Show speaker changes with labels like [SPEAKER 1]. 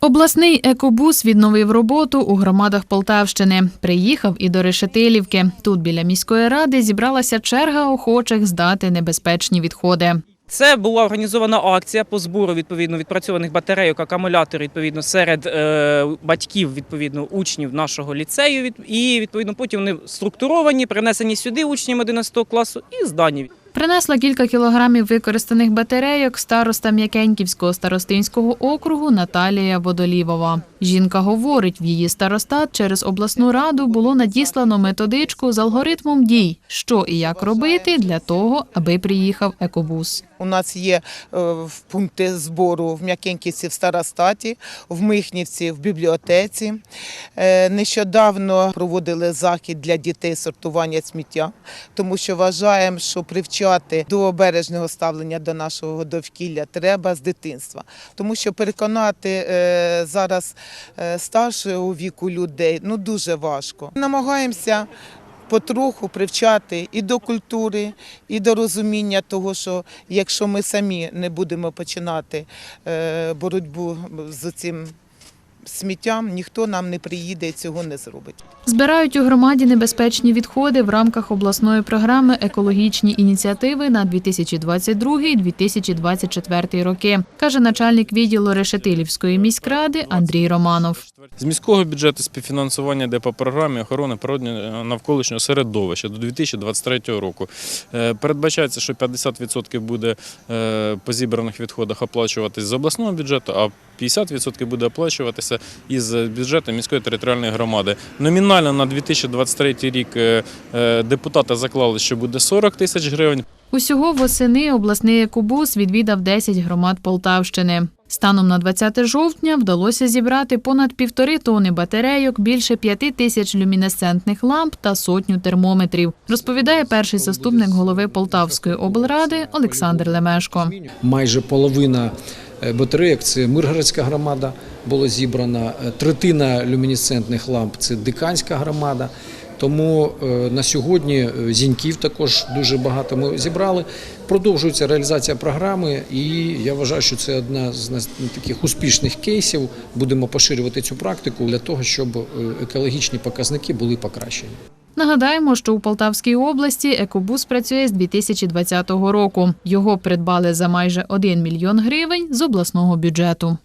[SPEAKER 1] Обласний екобус відновив роботу у громадах Полтавщини. Приїхав і до Решетилівки. Тут біля міської ради зібралася черга охочих здати небезпечні відходи.
[SPEAKER 2] Це була організована акція по збору відповідно відпрацьованих батарейок, акумуляторів відповідно серед е, батьків, відповідно учнів нашого ліцею. Від, і відповідно потім вони структуровані, принесені сюди учням 11 класу і здані.
[SPEAKER 1] Принесла кілька кілограмів використаних батарейок староста М'якеньківського старостинського округу Наталія Водолівова. Жінка говорить, в її старостат через обласну раду було надіслано методичку з алгоритмом дій, що і як робити для того, аби приїхав екобус.
[SPEAKER 3] У нас є е, пункти збору в М'якеньківці в Старостаті, в Михнівці в бібліотеці. Е, Нещодавно проводили захід для дітей сортування сміття, тому що вважаємо, що привчати до бережного ставлення до нашого довкілля треба з дитинства. Тому що переконати е, зараз е, старшого віку людей ну дуже важко. Намагаємося потроху привчати і до культури, і до розуміння того, що якщо ми самі не будемо починати е, боротьбу з цим сміттям, ніхто нам не приїде і цього не зробить.
[SPEAKER 1] Збирають у громаді небезпечні відходи в рамках обласної програми екологічні ініціативи на 2022-2024 роки, каже начальник відділу Решетилівської міськради Андрій Романов.
[SPEAKER 4] З міського бюджету співфінансування йде по програмі охорони природнього навколишнього середовища до 2023 року. Е, Передбачається, що 50% буде е, по зібраних відходах оплачуватись з обласного бюджету, а 50% буде оплачуватися із бюджету міської територіальної громади. Номінально на 2023 рік е, е, депутати заклали, що буде 40 тисяч гривень.
[SPEAKER 1] Усього восени обласний екобус відвідав 10 громад Полтавщини. Станом на 20 жовтня вдалося зібрати понад півтори тони батарейок, більше п'яти тисяч люмінесцентних ламп та сотню термометрів, розповідає перший заступник голови Полтавської облради Олександр Лемешко.
[SPEAKER 5] майже половина е, батарейок це Миргородська громада була зібрана, е, третина люмінесцентних ламп це Диканська громада. Тому е, на сьогодні е, зіньків також дуже багато ми зібрали. Продовжується реалізація програми, і я вважаю, що це одна з таких успішних кейсів. Будемо поширювати цю практику для того, щоб е, екологічні показники були покращені.
[SPEAKER 1] Нагадаємо, що у Полтавській області екобус працює з 2020 року. Його придбали за майже 1 мільйон гривень з обласного бюджету.